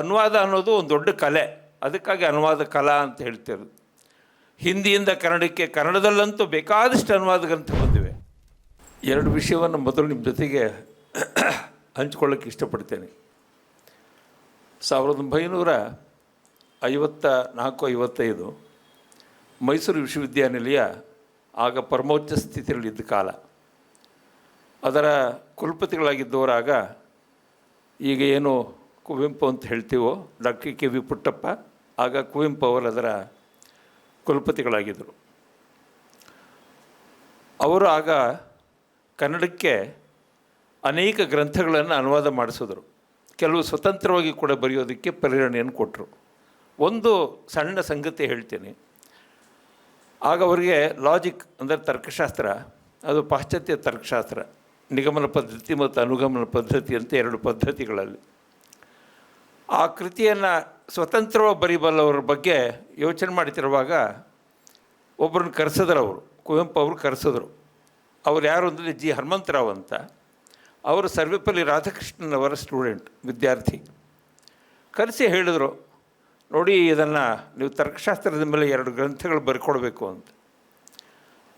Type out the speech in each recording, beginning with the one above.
ಅನುವಾದ ಅನ್ನೋದು ಒಂದು ದೊಡ್ಡ ಕಲೆ. ಅದಕ್ಕಾಗಿ ಅನುವಾದ ಕಲಾ ಅಂತ ಹೇಳ್ತಿರೋದು. ಹಿಂದಿಯಿಂದ ಕನ್ನಡಕ್ಕೆ, ಕನ್ನಡದಲ್ಲಂತೂ ಬೇಕಾದಷ್ಟು ಅನುವಾದ ಗ್ರಂಥ ಬಂದಿವೆ. ಎರಡು ವಿಷಯವನ್ನು ಮೊದಲು ನಿಮ್ಮ ಜೊತೆಗೆ ಹಂಚ್ಕೊಳ್ಳೋಕ್ಕೆ ಇಷ್ಟಪಡ್ತೇನೆ. ಸಾವಿರದ ಒಂಬೈನೂರ ಐವತ್ತ ನಾಲ್ಕು ಐವತ್ತೈದು ಮೈಸೂರು ವಿಶ್ವವಿದ್ಯಾನಿಲಯ ಆಗ ಪರಮೋಚ್ಚ ಸ್ಥಿತಿಯಲ್ಲಿದ್ದ ಕಾಲ. ಅದರ ಕುಲಪತಿಗಳಾಗಿದ್ದವರಾಗ ಈಗ ಏನು ಕುವೆಂಪು ಅಂತ ಹೇಳ್ತೀವೋ, ಡಾಕ್ಟರ್ ಕೆ ವಿ ಪುಟ್ಟಪ್ಪ, ಆಗ ಕುವೆಂಪು ಅವರು ಅದರ ಕುಲಪತಿಗಳಾಗಿದ್ದರು. ಅವರು ಆಗ ಕನ್ನಡಕ್ಕೆ ಅನೇಕ ಗ್ರಂಥಗಳನ್ನು ಅನುವಾದ ಮಾಡಿಸಿದ್ರು. ಕೆಲವು ಸ್ವತಂತ್ರವಾಗಿ ಕೂಡ ಬರೆಯೋದಕ್ಕೆ ಪ್ರೇರಣೆಯನ್ನು ಕೊಟ್ಟರು. ಒಂದು ಸಣ್ಣ ಸಂಗತಿ ಹೇಳ್ತೀನಿ. ಆಗ ಅವರಿಗೆ ಲಾಜಿಕ್ ಅಂದರೆ ತರ್ಕಶಾಸ್ತ್ರ, ಅದು ಪಾಶ್ಚಾತ್ಯ ತರ್ಕಶಾಸ್ತ್ರ, ನಿಗಮನ ಪದ್ಧತಿ ಮತ್ತು ಅನುಗಮನ ಪದ್ಧತಿ ಅಂತ ಎರಡು ಪದ್ಧತಿಗಳಲ್ಲಿ. ಆ ಕೃತಿಯನ್ನು ಸ್ವತಂತ್ರವಾಗಿ ಬರೀಬಲ್ಲವ್ರ ಬಗ್ಗೆ ಯೋಚನೆ ಮಾಡ್ತಿರುವಾಗ ಒಬ್ಬರನ್ನ ಕರೆಸಿದ್ರು ಅವರು, ಕುವೆಂಪು ಅವರು ಕರೆಸಿದ್ರು. ಅವ್ರು ಯಾರು ಅಂದರೆ ಜಿ ಹನುಮಂತರಾವ್ ಅಂತ. ಅವರು ಸರ್ವೇಪಲ್ಲಿ ರಾಧಾಕೃಷ್ಣನವರ ಸ್ಟೂಡೆಂಟ್ ವಿದ್ಯಾರ್ಥಿ. ಕರೆಸಿ ಹೇಳಿದರು, ನೋಡಿ, ಇದನ್ನು ನೀವು ತರ್ಕಶಾಸ್ತ್ರದ ಮೇಲೆ ಎರಡು ಗ್ರಂಥಗಳು ಬರ್ಕೊಡ್ಬೇಕು ಅಂತ.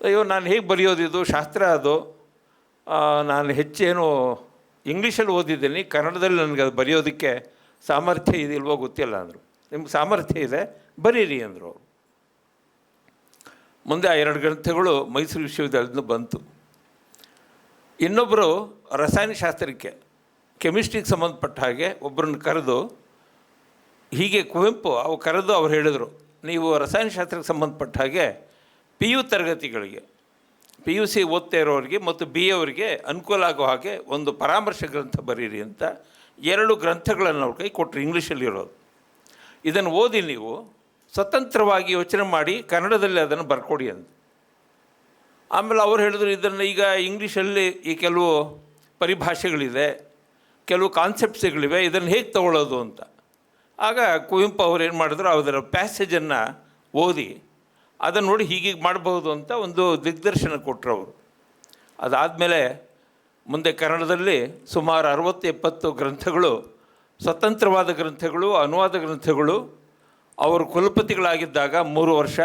ಅಯ್ಯೋ, ನಾನು ಹೇಗೆ ಬರೆಯೋದು ಇದು? ಶಾಸ್ತ್ರ ಅದು. ನಾನು ಹೆಚ್ಚೇನು ಇಂಗ್ಲೀಷಲ್ಲಿ ಓದಿದ್ದೀನಿ. ಕನ್ನಡದಲ್ಲಿ ನನಗೆ ಅದು ಬರೆಯೋದಕ್ಕೆ ಸಾಮರ್ಥ್ಯ ಇದಿಲ್ವೋ ಗೊತ್ತಿಲ್ಲ ಅಂದರು. ನಿಮ್ಗೆ ಸಾಮರ್ಥ್ಯ ಇದೆ, ಬರೀರಿ ಅಂದರು ಅವರು. ಮುಂದೆ ಆ ಎರಡು ಗ್ರಂಥಗಳು ಮೈಸೂರು ವಿಶ್ವವಿದ್ಯಾಲಯದಿಂದ ಬಂತು. ಇನ್ನೊಬ್ಬರು ರಸಾಯನಶಾಸ್ತ್ರಕ್ಕೆ ಕೆಮಿಸ್ಟ್ರಿಗೆ ಸಂಬಂಧಪಟ್ಟ ಹಾಗೆ ಒಬ್ಬರನ್ನ ಕರೆದು, ಹೀಗೆ ಕುವೆಂಪು, ಅವು ಕರೆದು ಅವ್ರು ಹೇಳಿದರು, ನೀವು ರಸಾಯನಶಾಸ್ತ್ರಕ್ಕೆ ಸಂಬಂಧಪಟ್ಟ ಹಾಗೆ ಪಿ ಯು ತರಗತಿಗಳಿಗೆ ಪಿ ಯು ಸಿ ಓದ್ತಾ ಇರೋರಿಗೆ ಮತ್ತು ಬಿ ಅವರಿಗೆ ಅನುಕೂಲ ಆಗೋ ಹಾಗೆ ಒಂದು ಪರಾಮರ್ಶೆ ಗ್ರಂಥ ಬರೀರಿ ಅಂತ ಎರಡು ಗ್ರಂಥಗಳನ್ನು ಅವ್ರ ಕೈ ಕೊಟ್ಟರು ಇಂಗ್ಲೀಷಲ್ಲಿರೋದು ಇದನ್ನು ಓದಿ ನೀವು, ಸ್ವತಂತ್ರವಾಗಿ ಯೋಚನೆ ಮಾಡಿ ಕನ್ನಡದಲ್ಲಿ ಅದನ್ನು ಬರ್ಕೊಡಿ ಅಂತ ಆಮೇಲೆ ಅವ್ರು ಹೇಳಿದ್ರು, ಇದನ್ನು ಈಗ ಇಂಗ್ಲೀಷಲ್ಲಿ ಈ ಕೆಲವು ಪರಿಭಾಷೆಗಳಿದೆ, ಕೆಲವು ಕಾನ್ಸೆಪ್ಟ್ಸ್ಗಳಿವೆ ಇದನ್ನು ಹೇಗೆ ತಗೊಳ್ಳೋದು ಅಂತ. ಆಗ ಕುವೆಂಪು ಅವ್ರು ಏನು ಮಾಡಿದ್ರು ಅದರ ಪ್ಯಾಸೇಜನ್ನು ಓದಿ, ಅದನ್ನು ನೋಡಿ ಹೀಗೀಗೆ ಮಾಡಬಹುದು ಅಂತ ಒಂದು ದಿಗ್ದರ್ಶನ ಕೊಟ್ಟರು ಅವರು. ಅದಾದಮೇಲೆ ಮುಂದೆ ಕನ್ನಡದಲ್ಲಿ ಸುಮಾರು ಅರವತ್ತು ಎಪ್ಪತ್ತು ಗ್ರಂಥಗಳು, ಸ್ವತಂತ್ರವಾದ ಗ್ರಂಥಗಳು, ಅನುವಾದ ಗ್ರಂಥಗಳು. ಅವರು ಕುಲಪತಿಗಳಾಗಿದ್ದಾಗ ಮೂರು ವರ್ಷ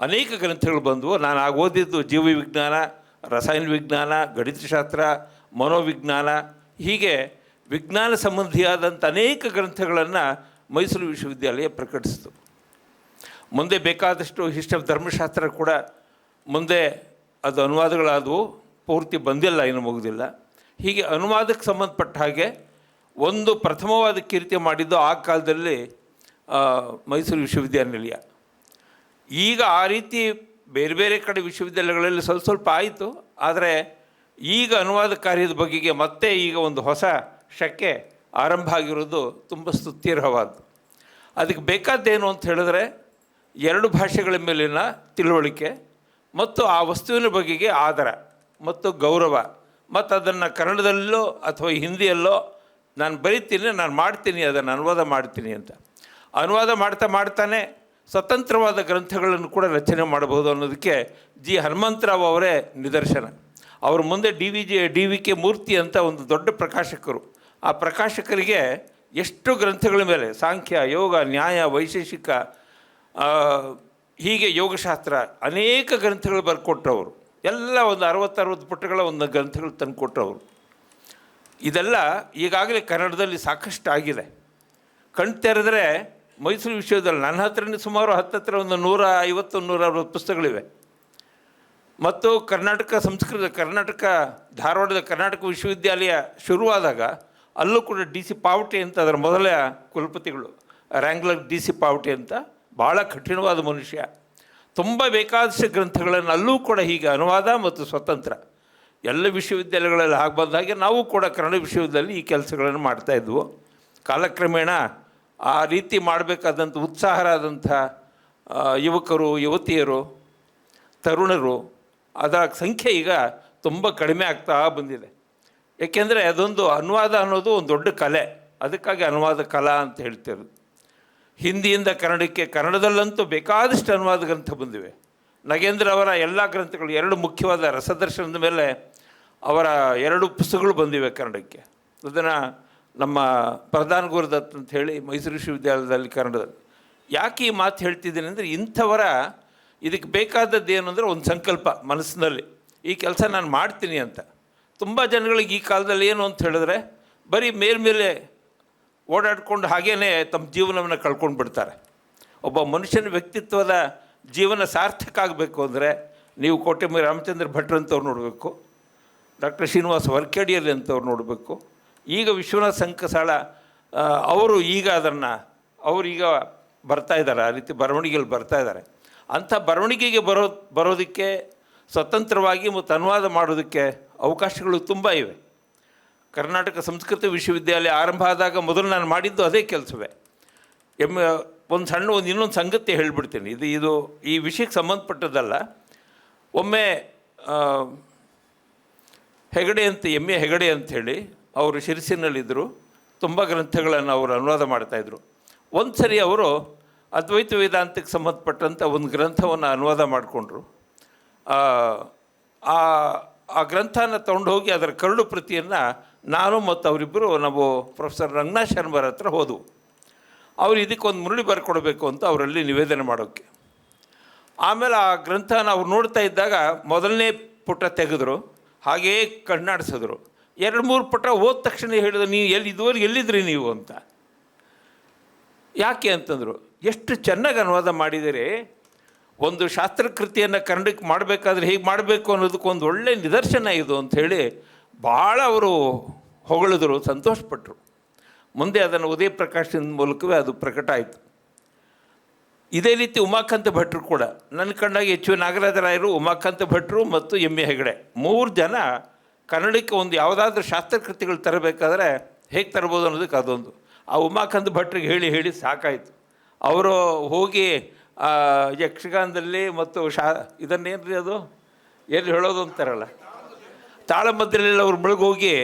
ಅನೇಕ ಗ್ರಂಥಗಳು ಬಂದವು. ನಾನು ಆಗ ಓದಿದ್ದು ಜೀವ ವಿಜ್ಞಾನ, ರಸಾಯನ ವಿಜ್ಞಾನ, ಗಣಿತಶಾಸ್ತ್ರ, ಮನೋವಿಜ್ಞಾನ. ಹೀಗೆ ವಿಜ್ಞಾನ ಸಂಬಂಧಿಯಾದಂಥ ಅನೇಕ ಗ್ರಂಥಗಳನ್ನು ಮೈಸೂರು ವಿಶ್ವವಿದ್ಯಾಲಯ ಪ್ರಕಟಿಸಿತು. ಮುಂದೆ ಬೇಕಾದಷ್ಟು ಹಿಸ್ಟ್ರಿ ಆಫ್ ಧರ್ಮಶಾಸ್ತ್ರ ಕೂಡ ಮುಂದೆ ಅದು ಅನುವಾದಗಳಾದವು. ಪೂರ್ತಿ ಬಂದಿಲ್ಲ, ಇನ್ನು ಮುಗಿದಿಲ್ಲ. ಹೀಗೆ ಅನುವಾದಕ್ಕೆ ಸಂಬಂಧಪಟ್ಟ ಹಾಗೆ ಒಂದು ಪ್ರಥಮವಾದ ಕೀರ್ತಿ ಮಾಡಿದ್ದು ಆ ಕಾಲದಲ್ಲಿ ಮೈಸೂರು ವಿಶ್ವವಿದ್ಯಾನಿಲಯ. ಈಗ ಆ ರೀತಿ ಬೇರೆ ಬೇರೆ ಕಡೆ ವಿಶ್ವವಿದ್ಯಾಲಯಗಳಲ್ಲಿ ಸ್ವಲ್ಪ ಸ್ವಲ್ಪ ಆಯಿತು. ಆದರೆ ಈಗ ಅನುವಾದ ಕಾರ್ಯದ ಬಗೆಗೆ ಮತ್ತೆ ಈಗ ಒಂದು ಹೊಸ ಶಕೆ ಆರಂಭ ಆಗಿರೋದು ತುಂಬ ಸ್ತುತ್ಯರ್ಹವಾದ್ದು ಅದಕ್ಕೆ ಬೇಕಾದ್ದೇನು ಅಂತ ಹೇಳಿದ್ರೆ, ಎರಡು ಭಾಷೆಗಳ ಮೇಲಿನ ತಿಳುವಳಿಕೆ ಮತ್ತು ಆ ವಸ್ತುವಿನ ಬಗೆಗೆ ಆದರ ಮತ್ತು ಗೌರವ. ಮತ್ತು ಅದನ್ನು ಕನ್ನಡದಲ್ಲೋ ಅಥವಾ ಹಿಂದಿಯಲ್ಲೋ ನಾನು ಬರಿತೀನಿ, ನಾನು ಮಾಡ್ತೀನಿ, ಅದನ್ನು ಅನುವಾದ ಮಾಡ್ತೀನಿ ಅಂತ. ಅನುವಾದ ಮಾಡ್ತಾ ಮಾಡ್ತಾನೆ ಸ್ವತಂತ್ರವಾದ ಗ್ರಂಥಗಳನ್ನು ಕೂಡ ರಚನೆ ಮಾಡಬಹುದು ಅನ್ನೋದಕ್ಕೆ ಜಿ ಹನುಮಂತರಾವ್ ಅವರೇ ನಿದರ್ಶನ. ಅವ್ರ ಮುಂದೆ D V G, D V K Murthy ಅಂತ ಒಂದು ದೊಡ್ಡ ಪ್ರಕಾಶಕರು. ಆ ಪ್ರಕಾಶಕರಿಗೆ ಎಷ್ಟು ಗ್ರಂಥಗಳ ಮೇಲೆ ಸಾಂಖ್ಯ, ಯೋಗ, ನ್ಯಾಯ, ವೈಶೇಷಿಕ ಹೀಗೆ ಯೋಗಶಾಸ್ತ್ರ ಅನೇಕ ಗ್ರಂಥಗಳು ಬರ್ಕೊಟ್ಟವರು. ಎಲ್ಲ ಒಂದು ಅರವತ್ತರವತ್ತು ಪುಟಗಳ ಒಂದು ಗ್ರಂಥಗಳು ತಂದು ಕೊಟ್ಟವರು. ಇದೆಲ್ಲ ಈಗಾಗಲೇ ಕನ್ನಡದಲ್ಲಿ ಸಾಕಷ್ಟು ಆಗಿದೆ ಕಣ್ ತೆರೆದರೆ ಮೈಸೂರು ವಿಶ್ವವಿದ್ಯಾಲಯ, ನನ್ನ ಹತ್ರನೇ ಸುಮಾರು ಹತ್ತತ್ರ ಒಂದು ನೂರ ಐವತ್ತು, ನೂರ ಅರವತ್ತು ಪುಸ್ತಕಗಳಿವೆ. ಮತ್ತು ಕರ್ನಾಟಕ ಸಂಸ್ಕೃತ, ಕರ್ನಾಟಕ ಧಾರವಾಡದ ಕರ್ನಾಟಕ ವಿಶ್ವವಿದ್ಯಾಲಯ ಶುರುವಾದಾಗ ಅಲ್ಲೂ ಕೂಡ ಡಿ ಸಿ ಪಾವಟೆ ಅಂತ ಅದರ ಮೊದಲ ಕುಲಪತಿಗಳು, ರ್ಯಾಂಗ್ಲರ್ ಡಿ ಸಿ ಪಾವಟೆ ಅಂತ ಭಾಳ ಕಠಿಣವಾದ ಮನುಷ್ಯ. ತುಂಬ ಬೇಕಾದಷ್ಟು ಗ್ರಂಥಗಳನ್ನು ಅಲ್ಲೂ ಕೂಡ ಹೀಗೆ ಅನುವಾದ ಮತ್ತು ಸ್ವತಂತ್ರ. ಎಲ್ಲ ವಿಶ್ವವಿದ್ಯಾಲಯಗಳಲ್ಲಿ ಹಾಗೆ ಬಂದಾಗೆ ನಾವು ಕೂಡ ಕನ್ನಡ ವಿಶ್ವವಿದ್ಯಾಲಯ ಈ ಕೆಲಸಗಳನ್ನು ಮಾಡ್ತಾಯಿದ್ವು ಕಾಲಕ್ರಮೇಣ ಆ ರೀತಿ ಮಾಡಬೇಕಾದಂಥ ಉತ್ಸಾಹರಾದಂಥ ಯುವಕರು, ಯುವತಿಯರು, ತರುಣರು, ಅದರ ಸಂಖ್ಯೆ ಈಗ ತುಂಬ ಕಡಿಮೆ ಆಗ್ತಾ ಬಂದಿದೆ. ಏಕೆಂದರೆ ಅದೊಂದು ಅನುವಾದ ಅನ್ನೋದು ಒಂದು ದೊಡ್ಡ ಕಲೆ. ಅದಕ್ಕಾಗಿ ಅನುವಾದ ಕಲಾ ಅಂತ ಹೇಳ್ತಿರೋದು. ಹಿಂದಿಯಿಂದ ಕನ್ನಡಕ್ಕೆ ಕನ್ನಡದಲ್ಲಂತೂ ಬೇಕಾದಷ್ಟು ಅನುವಾದ ಗ್ರಂಥ ಬಂದಿವೆ. ನಗೇಂದ್ರ ಅವರ ಎಲ್ಲ ಗ್ರಂಥಗಳು ಎರಡು ಮುಖ್ಯವಾದ ರಸದರ್ಶನದ ಮೇಲೆ ಅವರ ಎರಡು ಪುಸ್ತಕಗಳು ಬಂದಿವೆ ಕನ್ನಡಕ್ಕೆ. ಅದನ್ನು ನಮ್ಮ ಪ್ರಧಾನ ಗುರುದತ್ ಅಂತ ಹೇಳಿ ಮೈಸೂರು ವಿಶ್ವವಿದ್ಯಾಲಯದಲ್ಲಿ ಕನ್ನಡದಲ್ಲಿ. ಯಾಕೆ ಈ ಮಾತು ಹೇಳ್ತಿದ್ದೀನಿ ಅಂದರೆ ಇಂಥವರ ಇದಕ್ಕೆ ಬೇಕಾದದ್ದು ಏನು ಅಂದರೆ ಒಂದು ಸಂಕಲ್ಪ ಮನಸ್ಸಿನಲ್ಲಿ. ಈ ಕೆಲಸ ನಾನು ಮಾಡ್ತೀನಿ ಅಂತ. ತುಂಬ ಜನಗಳಿಗೆ ಈ ಕಾಲದಲ್ಲಿ ಏನು ಅಂತ ಹೇಳಿದ್ರೆ ಬರೀ ಮೇಲ್ಮೇಲೆ ಓಡಾಡ್ಕೊಂಡು ಹಾಗೇ ತಮ್ಮ ಜೀವನವನ್ನು ಕಳ್ಕೊಂಡು ಬಿಡ್ತಾರೆ. ಒಬ್ಬ ಮನುಷ್ಯನ ವ್ಯಕ್ತಿತ್ವದ ಜೀವನ ಸಾರ್ಥಕ ಆಗಬೇಕು ಅಂದರೆ ನೀವು ಕೋಟೆಮಿ ರಾಮಚಂದ್ರ ಭಟ್ರ ಅಂತವ್ರು ನೋಡಬೇಕು, ಡಾಕ್ಟರ್ ಶ್ರೀನಿವಾಸ ವರ್ಕೇಡಿಯಲ್ಲಿ ಅಂತವ್ರು ನೋಡಬೇಕು, ಈಗ ವಿಶ್ವನಾಥ್ ಸಂಕಸಾಳ ಅವರು ಈಗ ಅದನ್ನು ಈಗ ಬರ್ತಾ ಇದ್ದಾರೆ, ಆ ರೀತಿ ಬರವಣಿಗೆಯಲ್ಲಿ ಬರ್ತಾ ಇದ್ದಾರೆ. ಅಂಥ ಬರವಣಿಗೆಗೆ ಬರೋ, ಬರೋದಕ್ಕೆ, ಸ್ವತಂತ್ರವಾಗಿ ಮತ್ತು ಅನುವಾದ ಮಾಡೋದಕ್ಕೆ ಅವಕಾಶಗಳು ತುಂಬ ಇವೆ. ಕರ್ನಾಟಕ ಸಂಸ್ಕೃತ ವಿಶ್ವವಿದ್ಯಾಲಯ ಆರಂಭ ಆದಾಗ ಮೊದಲು ನಾನು ಮಾಡಿದ್ದು ಅದೇ ಕೆಲಸವೇ. ಎಂ, ಒಂದು ಸಣ್ಣ ಒಂದು ಇನ್ನೊಂದು ಸಂಗತಿ ಹೇಳಿಬಿಡ್ತೀನಿ. ಇದು ಇದು ಈ ವಿಷಯಕ್ಕೆ ಸಂಬಂಧಪಟ್ಟದ್ದಲ್ಲ. ಒಮ್ಮೆ ಹೆಗಡೆ ಅಂತ ಎಂ ಎ ಹೆಗಡೆ ಅಂಥೇಳಿ ಅವರು ಶಿರಸಿನಲ್ಲಿದ್ದರು. ತುಂಬ ಗ್ರಂಥಗಳನ್ನು ಅವರು ಅನುವಾದ ಮಾಡ್ತಾಯಿದ್ರು ಒಂದು ಸರಿ ಅವರು ಅದ್ವೈತ ವೇದಾಂತಕ್ಕೆ ಸಂಬಂಧಪಟ್ಟಂಥ ಒಂದು ಗ್ರಂಥವನ್ನು ಅನುವಾದ ಮಾಡಿಕೊಂಡ್ರು. ಆ ಆ ಗ್ರಂಥನ ತೊಗೊಂಡು ಹೋಗಿ ಅದರ ಕರಡು ಪ್ರತಿಯನ್ನು ನಾನು ಮತ್ತು ಅವರಿಬ್ಬರು ನಾವು ಪ್ರೊಫೆಸರ್ ರಂಗನಾಥ್ ಶರ್ಮರ ಹತ್ರ ಹೋದವು. ಅವ್ರು ಇದಕ್ಕೊಂದು ಮುರುಳಿ ಬರ್ಕೊಡ್ಬೇಕು ಅಂತ ಅವರಲ್ಲಿ ನಿವೇದನೆ ಮಾಡೋಕ್ಕೆ. ಆಮೇಲೆ ಆ ಗ್ರಂಥನ ನಾವು ನೋಡ್ತಾ ಇದ್ದಾಗ ಮೊದಲನೇ ಪುಟ ತೆಗೆದ್ರು, ಹಾಗೇ ಕಣ್ಣಾಡಿಸಿದ್ರು. ಎರಡು ಮೂರು ಪುಟ ಓದ ತಕ್ಷಣ ಹೇಳಿದ್ರು ನೀವು ಎಲ್ಲಿ ಇದುವರೆಗೆ ಎಲ್ಲಿದ್ರಿ ನೀವು? ಅಂತ. ಯಾಕೆ ಅಂತಂದರು, ಎಷ್ಟು ಚೆನ್ನಾಗಿ ಅನುವಾದ ಮಾಡಿದರೆ ಒಂದು ಶಾಸ್ತ್ರಕೃತಿಯನ್ನು ಕನ್ನಡಕ್ಕೆ ಮಾಡಬೇಕಾದ್ರೆ ಹೇಗೆ ಮಾಡಬೇಕು ಅನ್ನೋದಕ್ಕೊಂದು ಒಳ್ಳೆಯ ನಿದರ್ಶನ ಇದು ಅಂಥೇಳಿ ಭಾಳ ಅವರು ಹೊಗಳಿದ್ರು ಸಂತೋಷಪಟ್ಟರು ಮುಂದೆ ಅದನ್ನು ಉದಯ ಪ್ರಕಾಶದ ಮೂಲಕವೇ ಅದು ಪ್ರಕಟ ಆಯಿತು. ಇದೇ ರೀತಿ ಉಮಾಕಾಂತ ಭಟ್ರು ಕೂಡ, ನನ್ನ ಕಂಡಾಗ ಎಚ್ ವಿ ನಾಗರಾಜರಾಯರು ಉಮಾಕಾಂತ ಭಟ್ರು ಮತ್ತು ಎಂ ಎ ಹೆಗಡೆ. ಮೂರು ಜನ ಕನ್ನಡಕ್ಕೆ ಒಂದು ಯಾವುದಾದ್ರೂ ಶಾಸ್ತ್ರಕೃತಿಗಳು ತರಬೇಕಾದ್ರೆ ಹೇಗೆ ತರ್ಬೋದು ಅನ್ನೋದಕ್ಕೆ ಅದೊಂದು. ಆ ಉಮಾಕಾಂತ ಭಟ್ರಿಗೆ ಹೇಳಿ ಹೇಳಿ ಸಾಕಾಯಿತು. ಅವರು ಹೋಗಿ ಯಕ್ಷಗಾನದಲ್ಲಿ ಮತ್ತು ಶಾ ಇದನ್ನೇನು ರೀ ಅದು? ಎಲ್ಲಿ ಹೇಳೋದು ಅಂತಾರಲ್ಲ? ತಾಳಮದ್ದಲೆಲ್ಲ ಅವ್ರು ಮುಳುಗೋಗಿ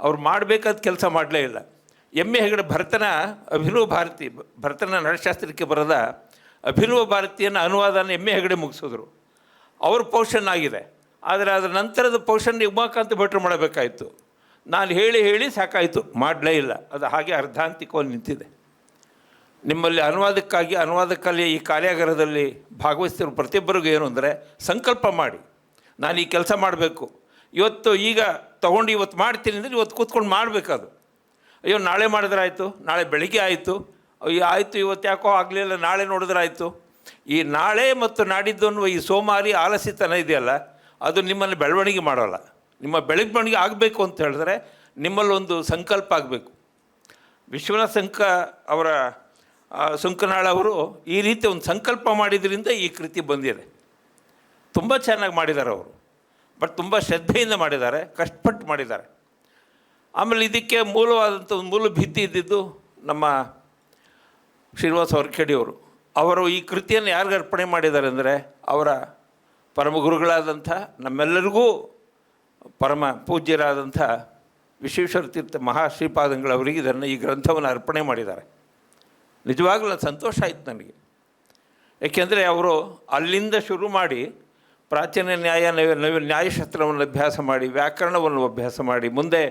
ಅವ್ರು ಮಾಡಬೇಕಾದ ಕೆಲಸ ಮಾಡಲೇ ಇಲ್ಲ. ಎಮ್ಮೆ ಹೆಗಡೆ ಭರತನ ಅಭಿನವ ಭಾರತಿ, ಭರತನ ನರಶಾಸ್ತ್ರಕ್ಕೆ ಬರದ ಅಭಿನವ ಭಾರತಿಯನ್ನು ಅನುವಾದನ ಎಮ್ಮೆ ಹೆಗಡೆ ಮುಗಿಸಿದ್ರು. ಅವ್ರ ಪೋಷನ್ ಆಗಿದೆ. ಆದರೆ ಅದರ ನಂತರದ ಪೋಷನ್ ಉಮಾಕಾಂತ ಭಟ್ರು ಮಾಡಬೇಕಾಯಿತು. ನಾನು ಹೇಳಿ ಹೇಳಿ ಸಾಕಾಯಿತು. ಮಾಡಲೇ ಇಲ್ಲ. ಅದು ಹಾಗೆ ಅರ್ಧಾಂತಿಕವಾಗಿ ನಿಂತಿದೆ. ನಿಮ್ಮಲ್ಲಿ ಅನುವಾದಕ್ಕಾಗಿ ಅನುವಾದಕ್ಕಾಗಿ ಈ ಕಾರ್ಯಾಗಾರದಲ್ಲಿ ಭಾಗವಹಿಸ್ತಿರೋ ಪ್ರತಿಯೊಬ್ಬರಿಗೂ ಏನು ಅಂದರೆ ಸಂಕಲ್ಪ ಮಾಡಿ. ನಾನು ಈ ಕೆಲಸ ಮಾಡಬೇಕು. ಇವತ್ತು ಈಗ ತೊಗೊಂಡು ಇವತ್ತು ಮಾಡ್ತೀನಿ ಅಂದರೆ ಇವತ್ತು ಕೂತ್ಕೊಂಡು ಮಾಡಬೇಕದು. ಅಯ್ಯೋ, ನಾಳೆ ಮಾಡಿದ್ರೆ ಆಯಿತು ನಾಳೆ ಬೆಳಿಗ್ಗೆ ಆಯಿತು. ಅಯ್ಯೋ, ಆಯಿತು, ಇವತ್ತು ಯಾಕೋ ಆಗಲಿಲ್ಲ, ನಾಳೆ ನೋಡಿದ್ರೆ ಆಯಿತು ಈ ನಾಳೆ ಮತ್ತು ನಾಡಿದ್ದು ಅನ್ನುವ ಈ ಸೋಮಾರಿ ಆಲಸಿತನ ಇದೆಯಲ್ಲ, ಅದು ನಿಮ್ಮನ್ನು ಬೆಳವಣಿಗೆ ಮಾಡೋಲ್ಲ. ನಿಮ್ಮ ಬೆಳವಣಿಗೆ ಆಗಬೇಕು ಅಂತ ಹೇಳಿದ್ರೆ ನಿಮ್ಮಲ್ಲಿ ಒಂದು ಸಂಕಲ್ಪ ಆಗಬೇಕು. ವಿಶ್ವನಾಥ ಸಂಕ ಅವರ ಸುಂಕನಾಳ್ ಅವರು ಈ ರೀತಿ ಒಂದು ಸಂಕಲ್ಪ ಮಾಡಿದ್ರಿಂದ ಈ ಕೃತಿ ಬಂದಿದೆ. ತುಂಬ ಚೆನ್ನಾಗಿ ಮಾಡಿದ್ದಾರೆ ಅವರು. ಬಟ್ ತುಂಬ ಶ್ರದ್ಧೆಯಿಂದ ಮಾಡಿದ್ದಾರೆ, ಕಷ್ಟಪಟ್ಟು ಮಾಡಿದ್ದಾರೆ. ಆಮೇಲೆ ಇದಕ್ಕೆ ಮೂಲವಾದಂಥ ಒಂದು ಮೂಲ ಭೀತಿ ಇದ್ದಿದ್ದು ನಮ್ಮ ಶ್ರೀನಿವಾಸ ಹೊರಖೇಡಿಯವರು ಅವರು. ಈ ಕೃತಿಯನ್ನು ಯಾರಿಗೆ ಅರ್ಪಣೆ ಮಾಡಿದ್ದಾರೆ ಅಂದರೆ ಅವರ ಪರಮ ಗುರುಗಳಾದಂಥ ನಮ್ಮೆಲ್ಲರಿಗೂ ಪರಮ ಪೂಜ್ಯರಾದಂಥ ವಿಶ್ವೇಶ್ವರ ತೀರ್ಥ ಮಹಾಶ್ರೀಪಾದಂಗಳವರಿಗೆ ಇದನ್ನು ಈ ಗ್ರಂಥವನ್ನು ಅರ್ಪಣೆ ಮಾಡಿದ್ದಾರೆ. ನಿಜವಾಗ್ಲೂ ಸಂತೋಷ ಆಯಿತು ನನಗೆ ಏಕೆಂದರೆ ಅವರು ಅಲ್ಲಿಂದ ಶುರು ಮಾಡಿ ಪ್ರಾಚೀನ ನ್ಯಾಯ ನ್ಯಾಯಶಾಸ್ತ್ರವನ್ನು ಅಭ್ಯಾಸ ಮಾಡಿ, ವ್ಯಾಕರಣವನ್ನು ಅಭ್ಯಾಸ ಮಾಡಿ, ಮುಂದೆ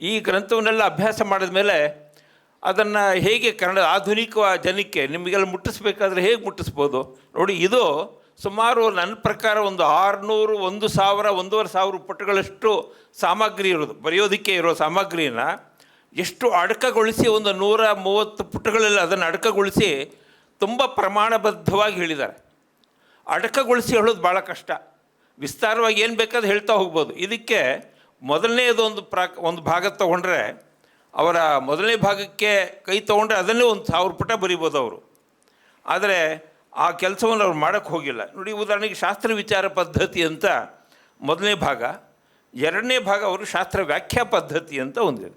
ಈ ಗ್ರಂಥವನ್ನೆಲ್ಲ ಅಭ್ಯಾಸ ಮಾಡಿದ ಮೇಲೆ ಅದನ್ನು ಹೇಗೆ ಕನ್ನಡ ಆಧುನಿಕ ಜನಕ್ಕೆ ನಿಮಗೆಲ್ಲ ಮುಟ್ಟಿಸ್ಬೇಕಾದ್ರೆ ಹೇಗೆ ಮುಟ್ಟಿಸ್ಬೋದು? ನೋಡಿ, ಇದು ಸುಮಾರು ನನ್ನ ಪ್ರಕಾರ ಒಂದು ಆರುನೂರು, ಒಂದು ಸಾವಿರ, ಒಂದೂವರೆ ಸಾವಿರ ಪುಟಗಳಷ್ಟು ಸಾಮಗ್ರಿ ಇರೋದು. ಬರೆಯೋದಕ್ಕೆ ಇರೋ ಸಾಮಗ್ರಿನ ಎಷ್ಟು ಅಡಕಗೊಳಿಸಿ ಒಂದು ನೂರ ಮೂವತ್ತು ಪುಟಗಳಲ್ಲಿ ಅದನ್ನು ಅಡಕಗೊಳಿಸಿ ತುಂಬ ಪ್ರಮಾಣಬದ್ಧವಾಗಿ ಹೇಳಿದ್ದಾರೆ. ಅಡಕಗೊಳಿಸಿ ಹೇಳೋದು ಭಾಳ ಕಷ್ಟ. ವಿಸ್ತಾರವಾಗಿ ಏನು ಬೇಕಾದ್ರೆ ಹೇಳ್ತಾ ಹೋಗ್ಬೋದು. ಇದಕ್ಕೆ ಮೊದಲನೇದು ಒಂದು ಪ್ರಾ ಒಂದು ಭಾಗ ತೊಗೊಂಡ್ರೆ ಅವರ ಮೊದಲನೇ ಭಾಗಕ್ಕೆ ಕೈ ತೊಗೊಂಡ್ರೆ ಅದನ್ನೇ ಒಂದು ಸಾವಿರ ಪುಟ ಬರಿಬೋದು ಅವರು. ಆದರೆ ಆ ಕೆಲಸವನ್ನು ಅವ್ರು ಮಾಡೋಕ್ಕೆ ಹೋಗಿಲ್ಲ. ನೋಡಿ, ಉದಾಹರಣೆಗೆ ಶಾಸ್ತ್ರ ವಿಚಾರ ಪದ್ಧತಿ ಅಂತ ಮೊದಲನೇ ಭಾಗ, ಎರಡನೇ ಭಾಗ ಅವರು ಶಾಸ್ತ್ರ ವ್ಯಾಖ್ಯಾ ಪದ್ಧತಿ ಅಂತ ಒಂದಿದೆ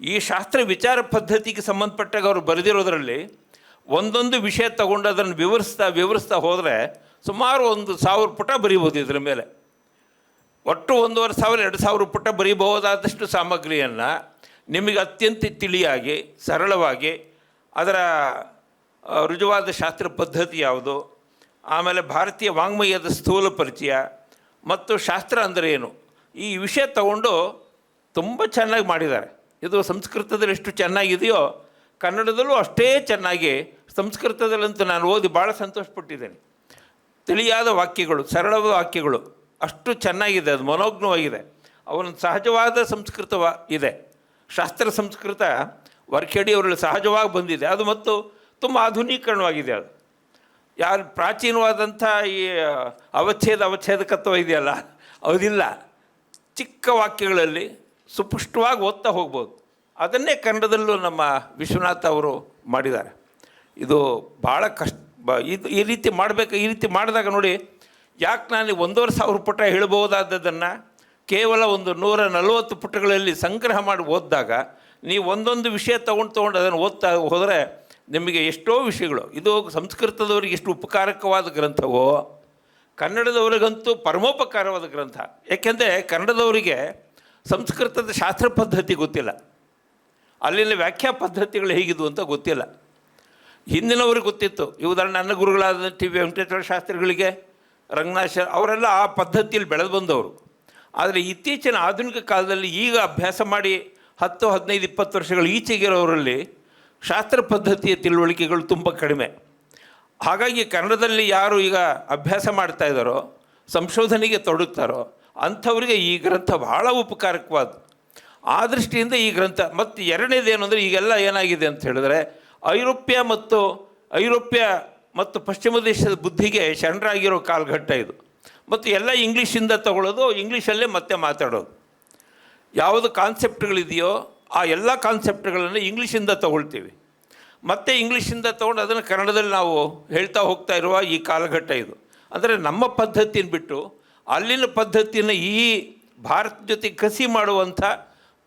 ಈ ಶಾಸ್ತ್ರ ವಿಚಾರ ಪದ್ಧತಿಗೆ ಸಂಬಂಧಪಟ್ಟಾಗ ಅವರು ಬರೆದಿರೋದರಲ್ಲಿ ಒಂದೊಂದು ವಿಷಯ ತಗೊಂಡು ಅದನ್ನು ವಿವರಿಸ್ತಾ ವಿವರಿಸ್ತಾ ಹೋದರೆ ಸುಮಾರು ಒಂದು ಸಾವಿರ ಪುಟ ಬರೀಬೋದು ಇದರ ಮೇಲೆ. ಒಟ್ಟು ಒಂದೂವರೆ ಸಾವಿರ, ಎರಡು ಸಾವಿರ ಪುಟ ಬರೀಬಹುದಾದಷ್ಟು ಸಾಮಗ್ರಿಯನ್ನು ನಿಮಗೆ ಅತ್ಯಂತ ತಿಳಿಯಾಗಿ, ಸರಳವಾಗಿ ಅದರ ರುಜುವಾದ ಶಾಸ್ತ್ರ ಪದ್ಧತಿ ಯಾವುದು, ಆಮೇಲೆ ಭಾರತೀಯ ವಾಂಗ್ಮಯದ ಸ್ಥೂಲ ಪರಿಚಯ ಮತ್ತು ಶಾಸ್ತ್ರ ಅಂದರೆ ಏನು, ಈ ವಿಷಯ ತಗೊಂಡು ತುಂಬ ಚೆನ್ನಾಗಿ ಮಾಡಿದ್ದಾರೆ. ಇದು ಸಂಸ್ಕೃತದಲ್ಲಿ ಎಷ್ಟು ಚೆನ್ನಾಗಿದೆಯೋ ಕನ್ನಡದಲ್ಲೂ ಅಷ್ಟೇ ಚೆನ್ನಾಗಿ ಸಂಸ್ಕೃತದಲ್ಲಂತೂ ನಾನು ಓದಿ ಭಾಳ ಸಂತೋಷಪಟ್ಟಿದ್ದೇನೆ. ತಿಳಿಯಾದ ವಾಕ್ಯಗಳು, ಸರಳವಾದ ವಾಕ್ಯಗಳು. ಅಷ್ಟು ಚೆನ್ನಾಗಿದೆ, ಅದು ಮನೋಜ್ಞವಾಗಿದೆ. ಅವನ ಸಹಜವಾದ ಸಂಸ್ಕೃತ ಇದೆ. ಶಾಸ್ತ್ರ ಸಂಸ್ಕೃತ ವರ್ಖೇಡಿ ಅವರಲ್ಲಿ ಸಹಜವಾಗಿ ಬಂದಿದೆ. ಅದು ಮತ್ತು ತುಂಬ ಆಧುನೀಕರಣವಾಗಿದೆ ಅದು. ಯಾರು ಪ್ರಾಚೀನವಾದಂಥ ಈ ಅವಚ್ಛೇದ, ಅವಚ್ಛೇದಕತ್ವ ಇದೆಯಲ್ಲ? ಅದಿಲ್ಲ ಚಿಕ್ಕ ವಾಕ್ಯಗಳಲ್ಲಿ ಸುಪುಷ್ಟವಾಗಿ ಓದ್ತಾ ಹೋಗ್ಬೋದು. ಅದನ್ನೇ ಕನ್ನಡದಲ್ಲೂ ನಮ್ಮ ವಿಶ್ವನಾಥ್ ಅವರು ಮಾಡಿದ್ದಾರೆ. ಇದು ಭಾಳ ಕಷ್ಟ ಬ, ಇದು ಈ ರೀತಿ ಮಾಡಬೇಕು, ಈ ರೀತಿ ಮಾಡಿದಾಗ ನೋಡಿ, ಯಾಕೆ ನಾನು ಒಂದೂವರೆ ಸಾವಿರ ಪುಟ ಹೇಳ್ಬೋದಾದದನ್ನು ಕೇವಲ ಒಂದು ನೂರ ನಲವತ್ತು ಪುಟಗಳಲ್ಲಿ ಸಂಗ್ರಹ ಮಾಡಿ ಓದಿದಾಗ, ನೀವು ಒಂದೊಂದು ವಿಷಯ ತೊಗೊಂಡು ತೊಗೊಂಡು ಅದನ್ನು ಓದ್ತಾ ಹೋದರೆ ನಿಮಗೆ ಎಷ್ಟೋ ವಿಷಯಗಳು, ಇದು ಸಂಸ್ಕೃತದವರಿಗೆ ಎಷ್ಟು ಉಪಕಾರಕವಾದ ಗ್ರಂಥವೋ, ಕನ್ನಡದವರಿಗಂತೂ ಪರಮೋಪಕಾರವಾದ ಗ್ರಂಥ. ಏಕೆಂದರೆ ಕನ್ನಡದವರಿಗೆ ಸಂಸ್ಕೃತದ ಶಾಸ್ತ್ರ ಪದ್ಧತಿ ಗೊತ್ತಿಲ್ಲ. ಅಲ್ಲಿನ ವ್ಯಾಖ್ಯಾ ಪದ್ಧತಿಗಳು ಹೇಗಿದ್ವು ಅಂತ ಗೊತ್ತಿಲ್ಲ. ಹಿಂದಿನವ್ರಿಗೆ ಗೊತ್ತಿತ್ತು. ಈ ಉದಾಹರಣೆ ನನ್ನ ಗುರುಗಳಾದ ಟಿ ವಿ ವೆಂಕಟೇಶ್ವರ ಶಾಸ್ತ್ರಿಗಳಿಗೆ, ರಂಗನಾಥ ಅವರೆಲ್ಲ ಆ ಪದ್ಧತಿಯಲ್ಲಿ ಬೆಳೆದು ಬಂದವರು. ಆದರೆ ಇತ್ತೀಚಿನ ಆಧುನಿಕ ಕಾಲದಲ್ಲಿ ಈಗ ಅಭ್ಯಾಸ ಮಾಡಿ ಹತ್ತು, ಹದಿನೈದು, ಇಪ್ಪತ್ತು ವರ್ಷಗಳ ಈಚೆಗಿರೋರಲ್ಲಿ ಶಾಸ್ತ್ರ ಪದ್ಧತಿಯ ತಿಳುವಳಿಕೆಗಳು ತುಂಬ ಕಡಿಮೆ. ಹಾಗಾಗಿ ಕನ್ನಡದಲ್ಲಿ ಯಾರು ಈಗ ಅಭ್ಯಾಸ ಮಾಡ್ತಾ ಇದ್ದಾರೋ, ಸಂಶೋಧನೆಗೆ ತೊಡಗ್ತಾರೋ, ಅಂಥವರಿಗೆ ಈ ಗ್ರಂಥ ಬಹಳ ಉಪಕಾರಕವಾದ ಆ ದೃಷ್ಟಿಯಿಂದ ಈ ಗ್ರಂಥ, ಮತ್ತು ಎರಡನೇದೇನು ಅಂದರೆ ಈಗೆಲ್ಲ ಏನಾಗಿದೆ ಅಂತ ಹೇಳಿದ್ರೆ ಐರೋಪ್ಯ ಮತ್ತು ಐರೋಪ್ಯ ಮತ್ತು ಪಶ್ಚಿಮ ದೇಶದ ಬುದ್ಧಿಗೆ ಶರಣರಾಗಿರೋ ಕಾಲಘಟ್ಟ ಇದು. ಮತ್ತು ಎಲ್ಲ ಇಂಗ್ಲೀಷಿಂದ ತಗೊಳ್ಳೋದು, ಇಂಗ್ಲೀಷಲ್ಲೇ ಮತ್ತೆ ಮಾತಾಡೋದು. ಯಾವುದು ಕಾನ್ಸೆಪ್ಟ್ಗಳಿದೆಯೋ ಆ ಎಲ್ಲ ಕಾನ್ಸೆಪ್ಟ್ಗಳನ್ನು ಇಂಗ್ಲೀಷಿಂದ ತಗೊಳ್ತೀವಿ. ಮತ್ತೆ ಇಂಗ್ಲೀಷಿಂದ ತೊಗೊಂಡು ಅದನ್ನು ಕನ್ನಡದಲ್ಲಿ ನಾವು ಹೇಳ್ತಾ ಹೋಗ್ತಾ ಇರುವ ಈ ಕಾಲಘಟ್ಟ ಇದು. ಅಂದರೆ ನಮ್ಮ ಪದ್ಧತಿನ ಬಿಟ್ಟು ಅಲ್ಲಿನ ಪದ್ಧತಿಯನ್ನು ಈ ಭಾರತ ಜೊತೆ ಕಸಿ ಮಾಡುವಂಥ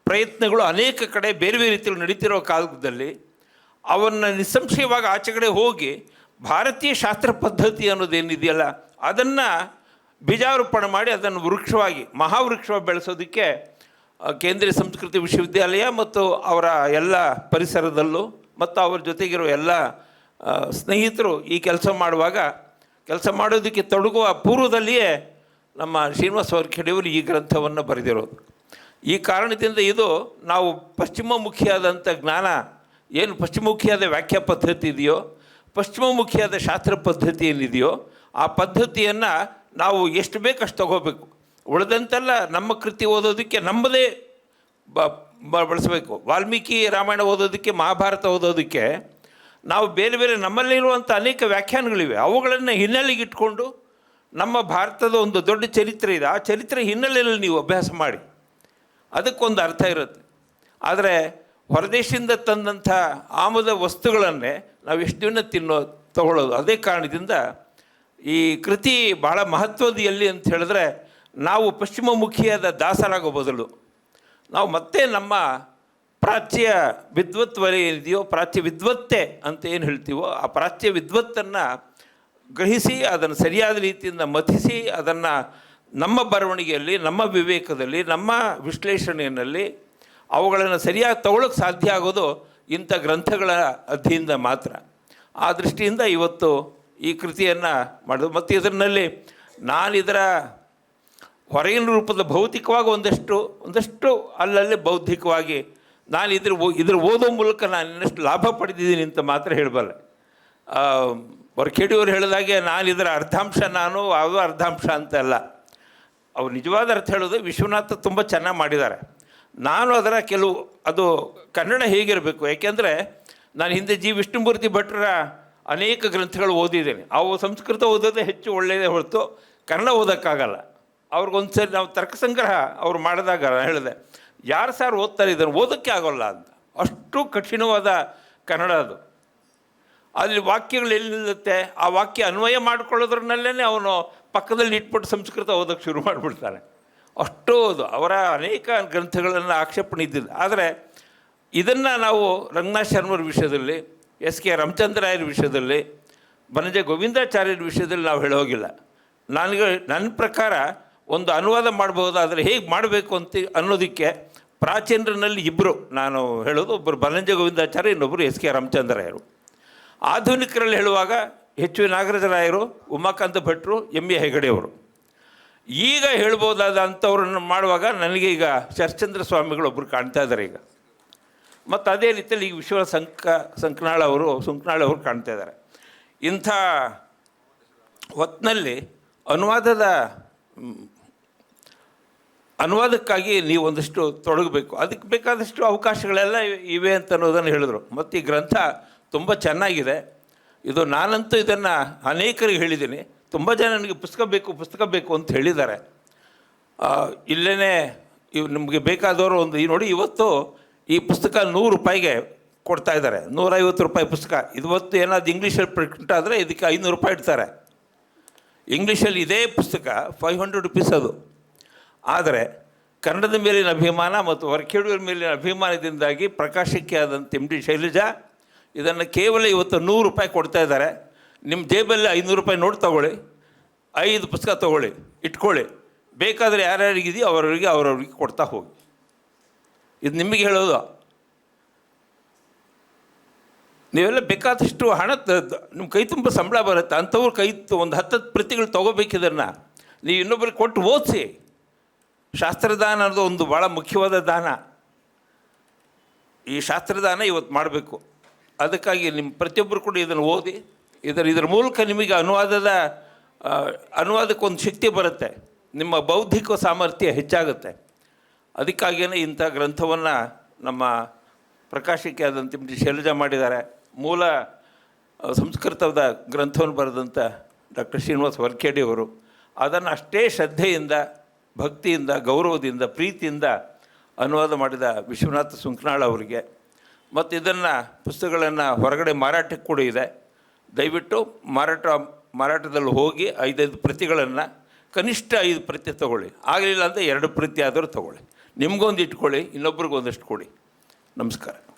ಪ್ರಯತ್ನಗಳು ಅನೇಕ ಕಡೆ ಬೇರೆ ಬೇರೆ ರೀತಿಯಲ್ಲಿ ನಡೀತಿರೋ ಕಾಲದಲ್ಲಿ ಅವನ್ನು ನಿಸ್ಸಂಶಯವಾಗಿ ಆಚೆ ಕಡೆ ಹೋಗಿ ಭಾರತೀಯ ಶಾಸ್ತ್ರ ಪದ್ಧತಿ ಅನ್ನೋದೇನಿದೆಯಲ್ಲ, ಅದನ್ನು ಬೀಜಾರೋಪಣ ಮಾಡಿ ಅದನ್ನು ವೃಕ್ಷವಾಗಿ, ಮಹಾವೃಕ್ಷವಾಗಿ ಬೆಳೆಸೋದಕ್ಕೆ ಕೇಂದ್ರೀಯ ಸಂಸ್ಕೃತಿ ವಿಶ್ವವಿದ್ಯಾಲಯ ಮತ್ತು ಅವರ ಎಲ್ಲ ಪರಿಸರದಲ್ಲೂ ಮತ್ತು ಅವರ ಜೊತೆಗಿರೋ ಎಲ್ಲ ಸ್ನೇಹಿತರು ಈ ಕೆಲಸ ಮಾಡುವಾಗ, ಕೆಲಸ ಮಾಡೋದಕ್ಕೆ ತೊಡಗುವ ಪೂರ್ವದಲ್ಲಿಯೇ ನಮ್ಮ ಶ್ರೀನಿವಾಸ ವರ್ಖೆಡೆಯವರು ಈ ಗ್ರಂಥವನ್ನು ಬರೆದಿರೋದು. ಈ ಕಾರಣದಿಂದ ಇದು ನಾವು ಪಶ್ಚಿಮ ಮುಖಿಯಾದಂಥ ಜ್ಞಾನ ಏನು ಪಶ್ಚಿಮಮುಖಿಯಾದ ವ್ಯಾಖ್ಯಾ ಪದ್ಧತಿ ಇದೆಯೋ, ಪಶ್ಚಿಮಮುಖಿಯಾದ ಶಾಸ್ತ್ರ ಪದ್ಧತಿ ಏನಿದೆಯೋ, ಆ ಪದ್ಧತಿಯನ್ನು ನಾವು ಎಷ್ಟು ಬೇಕಷ್ಟು ತಗೋಬೇಕು. ಉಳಿದಂತೆಲ್ಲ ನಮ್ಮ ಕೃತಿ ಓದೋದಕ್ಕೆ ನಮ್ಮದೇ ಬ ಬಳಸಬೇಕು. ವಾಲ್ಮೀಕಿ ರಾಮಾಯಣ ಓದೋದಕ್ಕೆ, ಮಹಾಭಾರತ ಓದೋದಕ್ಕೆ ನಾವು ಬೇರೆ ಬೇರೆ ನಮ್ಮಲ್ಲಿರುವಂಥ ಅನೇಕ ವ್ಯಾಖ್ಯಾನಗಳಿವೆ. ಅವುಗಳನ್ನು ಹಿನ್ನೆಲೆಗೆ ಇಟ್ಕೊಂಡು ನಮ್ಮ ಭಾರತದ ಒಂದು ದೊಡ್ಡ ಚರಿತ್ರೆ ಇದೆ. ಆ ಚರಿತ್ರೆ ಹಿನ್ನೆಲೆಯಲ್ಲಿ ನೀವು ಅಭ್ಯಾಸ ಮಾಡಿ. ಅದಕ್ಕೊಂದು ಅರ್ಥ ಇರುತ್ತೆ. ಆದರೆ ಹೊರದೇಶದಿಂದ ತಂದಂಥ ಆಮದ ವಸ್ತುಗಳನ್ನೇ ನಾವು ಎಷ್ಟು ದಿನ ತಿನ್ನೋ, ತಗೊಳ್ಳೋದು. ಅದೇ ಕಾರಣದಿಂದ ಈ ಕೃತಿ ಬಹಳ ಮಹತ್ವದ ಎಲ್ಲಿ ಅಂತ ಹೇಳಿದ್ರೆ ನಾವು ಪಶ್ಚಿಮಮುಖಿಯಾದ ದಾಸರಾಗೋ ಬದಲು. ನಾವು ಮತ್ತೆ ನಮ್ಮ ಪ್ರಾಚ್ಯ ವಿದ್ವತ್ ವಲಯ ಏನಿದೆಯೋ ಪ್ರಾಚ್ಯ ವಿದ್ವತ್ತೆ ಅಂತ ಏನು ಹೇಳ್ತೀವೋ, ಆ ಪ್ರಾಚ್ಯ ವಿದ್ವತ್ತನ್ನು ಗ್ರಹಿಸಿ, ಅದನ್ನು ಸರಿಯಾದ ರೀತಿಯಿಂದ ಮಥಿಸಿ, ಅದನ್ನು ನಮ್ಮ ಬರವಣಿಗೆಯಲ್ಲಿ, ನಮ್ಮ ವಿವೇಕದಲ್ಲಿ, ನಮ್ಮ ವಿಶ್ಲೇಷಣೆಯಲ್ಲಿ ಅವುಗಳನ್ನು ಸರಿಯಾಗಿ ತಗೊಳಕ್ಕೆ ಸಾಧ್ಯ ಆಗೋದು ಇಂಥ ಗ್ರಂಥಗಳ ಅಧ್ಯಯನದ ಮಾತ್ರ. ಆ ದೃಷ್ಟಿಯಿಂದ ಇವತ್ತು ಈ ಕೃತಿಯನ್ನು ಮಾಡೋದು. ಮತ್ತು ಇದರಲ್ಲಿ ನಾನು ಇದರ ಹೊರಗಿನ ರೂಪದ ಭೌತಿಕವಾಗಿ ಒಂದಷ್ಟು ಒಂದಷ್ಟು ಅಲ್ಲಲ್ಲಿ ಬೌದ್ಧಿಕವಾಗಿ ನಾನು ಇದ್ರ ಇದ್ರ ಓದೋ ಮೂಲಕ ನಾನು ಇನ್ನಷ್ಟು ಲಾಭ ಪಡೆದಿದ್ದೀನಿ ಅಂತ ಮಾತ್ರ ಹೇಳಬಲ್ಲೆ. ವರ್ಖೇಡಿಯವರು ಹೇಳಿದಾಗೆ ನಾನು ಇದರ ಅರ್ಧಾಂಶ ನಾನು ಯಾವುದೋ ಅರ್ಧಾಂಶ ಅಂತ ಅಲ್ಲ. ಅವ್ರು ನಿಜವಾದ ಅರ್ಥ ಹೇಳೋದು ವಿಶ್ವನಾಥ ತುಂಬ ಚೆನ್ನಾಗಿ ಮಾಡಿದ್ದಾರೆ. ನಾನು ಅದರ ಕೆಲವು, ಅದು ಕನ್ನಡ ಹೇಗಿರಬೇಕು? ಯಾಕೆಂದರೆ ನಾನು ಹಿಂದೆ ಜಿ. ವಿಷ್ಣುಮೂರ್ತಿ ಭಟ್ರ ಅನೇಕ ಗ್ರಂಥಗಳು ಓದಿದ್ದೇನೆ. ಅವು ಸಂಸ್ಕೃತ ಓದೋದೇ ಹೆಚ್ಚು ಒಳ್ಳೆಯದೇ ಹೊರತು ಕನ್ನಡ ಓದೋಕ್ಕಾಗಲ್ಲ. ಅವ್ರಿಗೊಂದು ಸರಿ ನಾವು ತರ್ಕ ಸಂಗ್ರಹ ಅವ್ರು ಮಾಡಿದಾಗ ನಾನು ಹೇಳಿದೆ, ಯಾರು ಸಾರ್ ಓದ್ತಾರೆ ಇದನ್ನು ಓದೋಕ್ಕೆ ಆಗೋಲ್ಲ ಅಂತ. ಅಷ್ಟು ಕಠಿಣವಾದ ಕನ್ನಡ ಅದು. ಅಲ್ಲಿ ವಾಕ್ಯಗಳು ಎಲ್ಲಿ ನಿಲ್ಲುತ್ತೆ ಆ ವಾಕ್ಯ ಅನ್ವಯ ಮಾಡಿಕೊಳ್ಳೋದ್ರನ್ನಲ್ಲೇ ಅವನು ಪಕ್ಕದಲ್ಲಿ ಇಟ್ಬಿಟ್ಟು ಸಂಸ್ಕೃತ ಓದೋಕ್ಕೆ ಶುರು ಮಾಡಿಬಿಡ್ತಾನೆ. ಅಷ್ಟು ಅದು ಅವರ ಅನೇಕ ಗ್ರಂಥಗಳನ್ನು ಆಕ್ಷೇಪಣೆ ಇದ್ದಿದ್ದು ಆದರೆ ಇದನ್ನು ನಾವು ರಂಗನಾಥ್ ಶರ್ಮರ ವಿಷಯದಲ್ಲಿ ಎಸ್ ಕೆ ರಾಮಚಂದ್ರಾಯರ ವಿಷಯದಲ್ಲಿ, ಬನಜ ಗೋವಿಂದಾಚಾರ್ಯರ ವಿಷಯದಲ್ಲಿ ನಾವು ಹೇಳೋಗಿಲ್ಲ. ನನಗೆ, ನನ್ನ ಪ್ರಕಾರ ಒಂದು ಅನುವಾದ ಮಾಡಬಹುದಾದರೆ ಹೇಗೆ ಮಾಡಬೇಕು ಅಂತ ಅನ್ನೋದಕ್ಕೆ ಪ್ರಾಚೀನರಲ್ಲಿ ಇಬ್ಬರು ನಾನು ಹೇಳೋದು ಒಬ್ಬರು ಬನಂಜ ಗೋವಿಂದಾಚಾರ್ಯ ಇನ್ನೊಬ್ಬರು ಎಸ್ ಕೆ ರಾಮಚಂದ್ರಾಯರು. ಆಧುನಿಕರಲ್ಲಿ ಹೇಳುವಾಗ ಹೆಚ್ಚು ನಾಗರಾಜರಾಯರು, ಉಮಾಕಾಂತ ಭಟ್ರು ಎಂ ಎ ಹೆಗಡೆಯವರು. ಈಗ ಹೇಳ್ಬೋದಾದ ಅಂಥವ್ರನ್ನ ಮಾಡುವಾಗ ನನಗೆ ಈಗ ಸ್ವಾಮಿಗಳು ಒಬ್ಬರು ಕಾಣ್ತಾ ಇದ್ದಾರೆ ಈಗ. ಮತ್ತು ಅದೇ ರೀತಿಯಲ್ಲಿ ಈಗ ವಿಶ್ವ ಸಂಕ, ಸಂಕನಾಳ ಅವರು, ಸುಂಕನಾಳ ಅವರು ಕಾಣ್ತಾ ಇದ್ದಾರೆ ಇಂಥ ಹೊತ್ತಿನಲ್ಲಿ ಅನುವಾದದ ಅನುವಾದಕ್ಕಾಗಿ ನೀವು ಒಂದಷ್ಟು ತೊಡಗಬೇಕು. ಅದಕ್ಕೆ ಬೇಕಾದಷ್ಟು ಅವಕಾಶಗಳೆಲ್ಲ ಇವೆ ಅಂತ ಅನ್ನೋದನ್ನು ಹೇಳಿದರು. ಮತ್ತು ಈ ಗ್ರಂಥ ತುಂಬ ಚೆನ್ನಾಗಿದೆ. ಇದು ನಾನಂತೂ ಇದನ್ನು ಅನೇಕರಿಗೆ ಹೇಳಿದ್ದೀನಿ. ತುಂಬ ಜನ ನನಗೆ ಪುಸ್ತಕ ಬೇಕು ಪುಸ್ತಕ ಬೇಕು ಅಂತ ಹೇಳಿದ್ದಾರೆ. ಇಲ್ಲೇ ಇವ್ ನಿಮಗೆ ಬೇಕಾದವರು ಒಂದು, ಈ ನೋಡಿ ಇವತ್ತು ಈ ಪುಸ್ತಕ ನೂರು ರೂಪಾಯಿಗೆ ಕೊಡ್ತಾ ಇದ್ದಾರೆ. ನೂರೈವತ್ತು ರೂಪಾಯಿ ಪುಸ್ತಕ. ಇವತ್ತು ಏನಾದ್ರು ಇಂಗ್ಲೀಷಲ್ಲಿ ಪ್ರಿಂಟ್ ಆದರೆ ಇದಕ್ಕೆ ಐನೂರು ರೂಪಾಯಿ ಇಡ್ತಾರೆ. ಇಂಗ್ಲೀಷಲ್ಲಿ ಇದೇ ಪುಸ್ತಕ ಫೈವ್ ಹಂಡ್ರೆಡ್ ರುಪೀಸ್ ಅದು. ಆದರೆ ಕನ್ನಡದ ಮೇಲಿನ ಅಭಿಮಾನ ಮತ್ತು ಹೊರಕೇಡುವಿನ ಮೇಲಿನ ಅಭಿಮಾನದಿಂದಾಗಿ ಪ್ರಕಾಶಕ್ಕೆ ಆದಂಥ ಎಂ ಡಿ ಶೈಲಜಾ ಇದನ್ನು ಕೇವಲ ಇವತ್ತು ನೂರು ರೂಪಾಯಿ ಕೊಡ್ತಾ ಇದ್ದಾರೆ. ನಿಮ್ಮ ಜೇಬಲ್ಲಿ ಐನೂರು ರೂಪಾಯಿ ನೋಟ್ ತೊಗೊಳ್ಳಿ, ಐದು ಪುಸ್ತಕ ತೊಗೊಳ್ಳಿ, ಇಟ್ಕೊಳ್ಳಿ. ಬೇಕಾದರೆ ಯಾರ್ಯಾರಿಗಿದೆಯೋ ಅವರವರಿಗೆ ಅವರವ್ರಿಗೆ ಕೊಡ್ತಾ ಹೋಗಿ. ಇದು ನಿಮಗೆ ಹೇಳೋದು. ನೀವೆಲ್ಲ ಬೇಕಾದಷ್ಟು ಹಣ ನಿಮ್ಮ ಕೈ ತುಂಬ ಸಂಬಳ ಬರುತ್ತೆ, ಅಂಥವ್ರ ಕೈ ಒಂದು ಹತ್ತತ್ತು ಪ್ರತಿಗಳು ತೊಗೋಬೇಕಿದನ್ನು ನೀವು ಇನ್ನೊಬ್ಬರಿಗೆ ಕೊಟ್ಟು ಓದಿಸಿ. ಶಾಸ್ತ್ರದಾನ ಅನ್ನೋದು ಒಂದು ಭಾಳ ಮುಖ್ಯವಾದ ದಾನ. ಈ ಶಾಸ್ತ್ರದಾನ ಇವತ್ತು ಮಾಡಬೇಕು. ಅದಕ್ಕಾಗಿ ನಿಮ್ಮ ಪ್ರತಿಯೊಬ್ಬರು ಕೂಡ ಇದನ್ನು ಓದಿ ಇದರ ಇದರ ಮೂಲಕ ನಿಮಗೆ ಅನುವಾದದ ಅನುವಾದಕ್ಕೊಂದು ಶಕ್ತಿ ಬರುತ್ತೆ. ನಿಮ್ಮ ಬೌದ್ಧಿಕ ಸಾಮರ್ಥ್ಯ ಹೆಚ್ಚಾಗುತ್ತೆ. ಅದಕ್ಕಾಗಿಯೇ ಇಂಥ ಗ್ರಂಥವನ್ನು ನಮ್ಮ ಪ್ರಕಾಶಕ್ಕೆ ಆದಂಥ ಶೈಲಜಾ ಮಾಡಿದ್ದಾರೆ. ಮೂಲ ಸಂಸ್ಕೃತದ ಗ್ರಂಥವನ್ನು ಬರೆದಂಥ ಡಾಕ್ಟರ್ ಶ್ರೀನಿವಾಸ್ ಅವರು. ಅದನ್ನು ಅಷ್ಟೇ ಶ್ರದ್ಧೆಯಿಂದ, ಭಕ್ತಿಯಿಂದ, ಗೌರವದಿಂದ, ಪ್ರೀತಿಯಿಂದ ಅನುವಾದ ಮಾಡಿದ ವಿಶ್ವನಾಥ ಸುಂಕನಾಳ್ ಅವರಿಗೆ. ಮತ್ತು ಇದನ್ನು ಪುಸ್ತಕಗಳನ್ನು ಹೊರಗಡೆ ಮಾರಾಟಕ್ಕೆ ಕೂಡ ಇದೆ. ದಯವಿಟ್ಟು ಮಾರಾಟ, ಮಾರಾಟದಲ್ಲಿ ಹೋಗಿ ಐದೈದು ಪ್ರತಿಗಳನ್ನು, ಕನಿಷ್ಠ ಐದು ಪ್ರತಿ ತೊಗೊಳ್ಳಿ. ಆಗಲಿಲ್ಲ ಅಂದರೆ ಎರಡು ಪ್ರತಿ ಆದರೂ ತೊಗೊಳ್ಳಿ. ನಿಮಗೊಂದು ಇಟ್ಕೊಳ್ಳಿ, ಇನ್ನೊಬ್ರಿಗೊಂದಷ್ಟು ಕೊಡಿ. ನಮಸ್ಕಾರ.